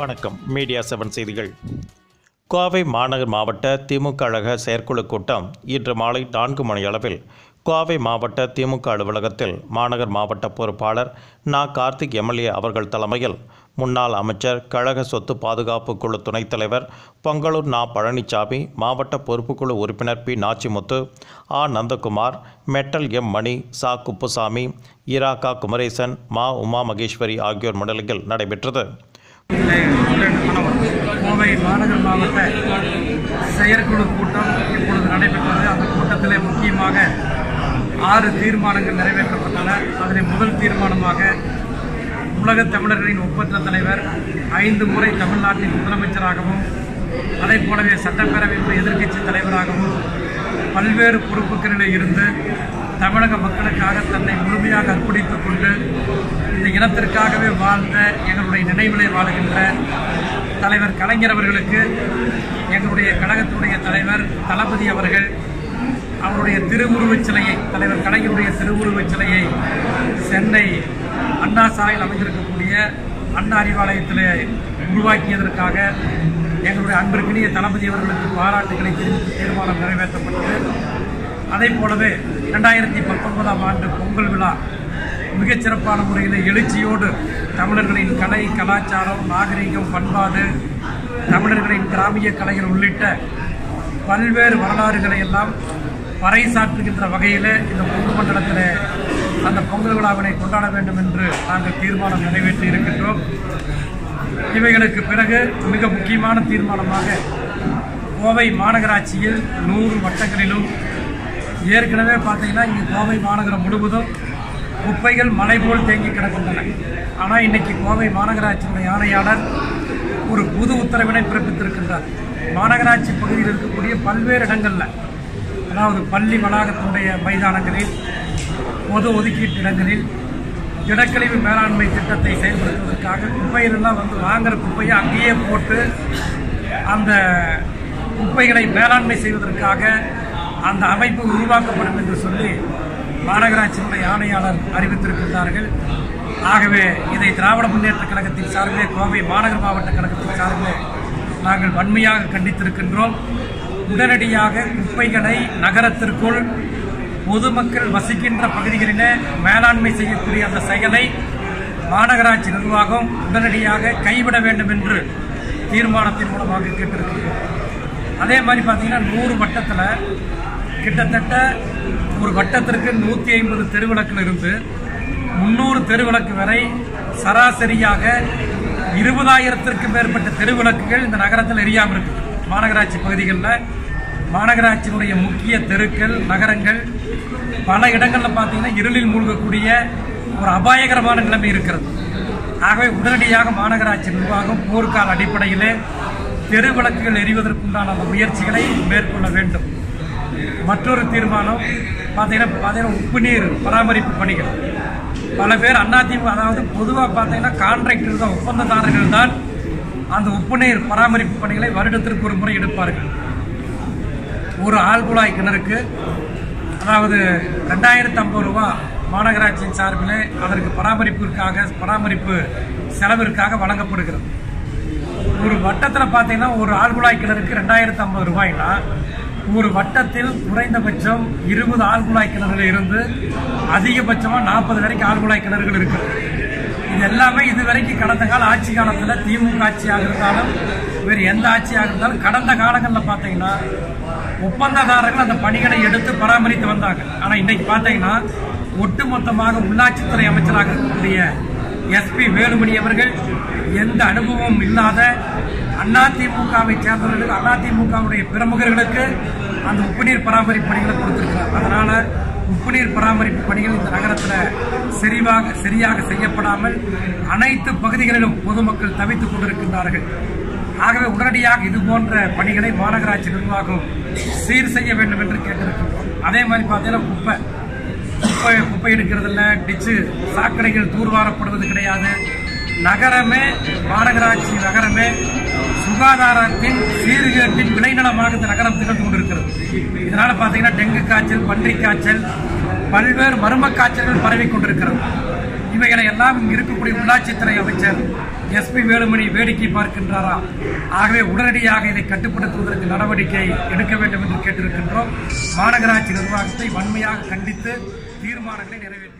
வணக்கம். Media seven செய்திகள். கோவை மாநகர் மாவட்ட திமுக கழக செயற்குழு கூட்டம் இன்று மாலை நான்கு மணியளவில் கோவை மாவட்ட திமுக அலுவலகத்தில் மாநகர் மாவட்ட பொறுப்பாளர் நா. கார்த்திக் எம்எல்ஏ அவர்கள் தலைமையில் முன்னாள் அமைச்சர் கழக சொத்து பாதுகாப்பு குழு துணைத் தலைவர் பொங்கலூர் நா. பழனிசாமி மாவட்ட பொறுப்புக்குழு உறுப்பினர் பி. நாச்சிமுத்து ஆ. நந்தகுமார் மெட்டல் எம். மணி சா. குப்புசாமி இராகா குமரேசன் மா. உமா மகேஸ்வரி ஆகியோர் முன்னிலையில் நடைபெற்றது. கோவை மாநகர் மாவட்ட செயற்குழு கூட்டம் இப்பொழுது நடைபெற்றது. அந்த கூட்டத்திலே முக்கியமாக ஆறு தீர்மானங்கள் நிறைவேற்றப்பட்டன. அதில் முதல் தீர்மானமாக உலக தமிழர்களின் ஒப்பற்ற தலைவர் ஐந்து முறை தமிழ்நாட்டின் முதலமைச்சராகவும் அதை போலவே சட்டப்பேரவை எதிர்க்கட்சி தலைவராகவும் பல்வேறு பொறுப்புகளில் இருந்து தமிழக மக்களுக்காக தன்னை முழுமையாக அர்ப்பணித்துக் கொண்டு இந்த இனத்திற்காகவே வாழ்ந்த எங்களுடைய நினைவிலே வாழுகின்ற தலைவர் கலைஞர் அவர்களுக்கு எங்களுடைய கழகத்துடைய தலைவர் தளபதி அவர்கள் அவருடைய திருவுருவச் சிலையை தலைவர் கலைஞருடைய திருவுருவச் சிலையை சென்னை அண்ணா சாலையில் அமைந்திருக்கக்கூடிய அண்ணா அறிவாலயத்தில் உருவாக்கியதற்காக எங்களுடைய அன்பிற்கினிய தளபதி அவர்களுக்கு பாராட்டுகளை தெரிவித்து தீர்மானம் நிறைவேற்றப்பட்டது. அதே போலவே இரண்டாயிரத்தி பத்தொன்பதாம் ஆண்டு பொங்கல் விழா மிகச்சிறப்பான முறையில் எழுச்சியோடு தமிழர்களின் கலை கலாச்சாரம் நாகரிகம் பண்பாடு தமிழர்களின் கிராமிய கலைகள் உள்ளிட்ட பல்வேறு வரலாறுகளை எல்லாம் பறைசாற்றுகின்ற வகையில் இந்த பொங்கு மண்டலத்தில் அந்த பொங்கல் விழாவினை கொண்டாட வேண்டும் என்று நாங்கள் தீர்மானம் நிறைவேற்றி இருக்கின்றோம். இவைகளுக்கு பிறகு மிக முக்கியமான தீர்மானமாக கோவை மாநகராட்சியில் நூறு வட்டங்களிலும் ஏற்கனவே பார்த்தீங்கன்னா இங்கே கோவை மாநகரம் முழுவதும் குப்பைகள் மலை போல் தேங்கி கிடக்கின்றன. ஆனால் இன்னைக்கு கோவை மாநகராட்சியினுடைய ஆணையாளர் ஒரு புது உத்தரவினை பிறப்பித்திருக்கின்றார். மாநகராட்சி பகுதியில் இருக்கக்கூடிய பல்வேறு இடங்களில் அதாவது பள்ளி வளாகத்தினுடைய மைதானங்களில் பொது ஒதுக்கீட்டு இடங்களில் திடக்கழிவு மேலாண்மை திட்டத்தை செயல்படுத்துவதற்காக குப்பைகளெல்லாம் வந்து வாங்குற குப்பையை அங்கேயே போட்டு அந்த குப்பைகளை மேலாண்மை செய்வதற்காக அந்த அமைப்பு உருவாக்கப்படும் என்று சொல்லி மாநகராட்சியினுடைய ஆணையாளர் அறிவித்திருக்கின்றார்கள். ஆகவே இதை திராவிட முன்னேற்ற கழகத்தின் சார்பிலே கோவை மாநகர் மாவட்ட கழகத்தின் சார்பிலே நாங்கள் வன்மையாக கண்டித்திருக்கின்றோம். உடனடியாக குப்பைகளை நகரத்திற்குள் பொதுமக்கள் வசிக்கின்ற பகுதிகளிலே மேலாண்மை செய்யக்கூடிய அந்த செயலை மாநகராட்சி நிர்வாகம் உடனடியாக கைவிட வேண்டும் என்று தீர்மானத்தின் மூலமாக கேட்டிருக்கிறோம் அதே மாதிரி பார்த்தீங்கன்னா நூறு வட்டத்தில் கிட்டத்தட்ட ஒரு வட்டத்திற்கு நூற்றி ஐம்பது தெருவிளக்கில் இருந்து முன்னூறு தெருவிளக்கு வரை சராசரியாக இருபதாயிரத்திற்கும் மேற்பட்ட தெருவிளக்குகள் இந்த நகரத்தில் எரியாமல் இருக்கு. மாநகராட்சி பகுதிகளில் மாநகராட்சியினுடைய முக்கிய தெருக்கள் நகரங்கள் பல இடங்களில் பார்த்தீங்கன்னா இருளில் மூழ்கக்கூடிய ஒரு அபாயகரமான நிலைமை இருக்கிறது. ஆகவே உடனடியாக மாநகராட்சி நிர்வாகம் போர்க்கால அடிப்படையிலே தெருவிளக்குகள் எரிவதற்குண்டான அந்த முயற்சிகளை மேற்கொள்ள வேண்டும். மற்றொரு தீர்மானம் பார்த்தீங்கன்னா பார்த்தீங்கன்னா உப்பு நீர் பராமரிப்பு பணிகள். பல பேர் அதிமுக அதாவது பொதுவாக பார்த்தீங்கன்னா கான்ட்ராக்டர் தான் ஒப்பந்ததாரர்கள் தான் அந்த உப்பு நீர் பராமரிப்பு பணிகளை வருடத்திற்கு ஒரு முறை எடுப்பார்கள். ஒரு ஆழ்குழாய் கிணறுக்கு அதாவது ரெண்டாயிரத்து ஐம்பது ரூபா மாநகராட்சியின் சார்பில் அதற்கு பராமரிப்பிற்காக பராமரிப்பு செலவிற்காக வழங்கப்படுகிறது. ஒரு வட்டத்தில் பார்த்தீங்கன்னா ஒரு ஆழ்குழாய் கிணறுக்கு ரெண்டாயிரத்து ஐம்பது ரூபாய்னா ஒரு வட்டத்தில் குறைந்தபட்சம் இருபது ஆழ்குழாய் கிணறுகள் இருந்து அதிகபட்சமாக நாற்பது வரைக்கும் ஆழ்குழாய் கிணறுகள் இருக்குது இது எல்லாமே இது வரைக்கும் கடந்த கால ஆட்சி காலத்தில் திமுக ஆட்சியாக இருந்தாலும் வேறு எந்த ஆட்சியாக இருந்தாலும் கடந்த காலங்களில் பார்த்தீங்கன்னா ஒப்பந்ததாரர்கள் அந்த பணிகளை எடுத்து பராமரித்து வந்தாங்க. ஆனால் இன்னைக்கு பார்த்தீங்கன்னா ஒட்டுமொத்தமாக உள்ளாட்சித்துறை அமைச்சராக இருக்கக்கூடிய எஸ்பி வேலுமணி அவர்கள் எந்த அனுபவமும் இல்லாத அதிமுகவை சேர்ந்தவர்களுக்கு அதிமுகவுடைய பிரமுகர்களுக்கு அந்த உப்புநீர் பராமரிப்பு பணிகளை கொடுத்திருக்கிறார். அதனால உப்புநீர் பராமரிப்பு பணிகள் இந்த நகரத்தில் சரிவாக சரியாக செய்யப்படாமல் அனைத்து பகுதிகளிலும் பொதுமக்கள் தவித்துக் கொண்டிருக்கின்றார்கள். ஆகவே உடனடியாக இது போன்ற பணிகளை மாநகராட்சி நிர்வாகம் சீர் செய்ய வேண்டும் என்று கேட்டிருக்கின்றோம். அதே மாதிரி பார்த்தீங்கன்னா குப்பை குப்பை குப்பை எடுக்கிறதில்ல டிச்சு சாக்கடைகள் தூர்வாரப்படுவது கிடையாது. நகரமே மாநகராட்சி நகரமே சுகாதாரத்தின் சீர்கேட்டின் விளைநலமாக இந்த நகரம் திகழ்ந்து கொண்டிருக்கிறது. இதனால பார்த்தீங்கன்னா டெங்கு காய்ச்சல் பன்றி காய்ச்சல் பல்வேறு மர்ம காய்ச்சல்கள் பரவி கொண்டிருக்கிறது. இவைகளை எல்லாம் இங்கு இருக்கக்கூடிய உள்ளாட்சித்துறை அமைச்சர் எஸ்பி வேலுமணி வேடிக்கை பார்க்கின்றாரா? ஆகவே உடனடியாக இதை கட்டுப்படுத்துவதற்கு நடவடிக்கை எடுக்க வேண்டும் என்று கேட்டிருக்கின்றோம். மாநகராட்சி நிர்வாகத்தை வன்மையாக கண்டித்து தீர்மானங்களை நிறைவேற்றி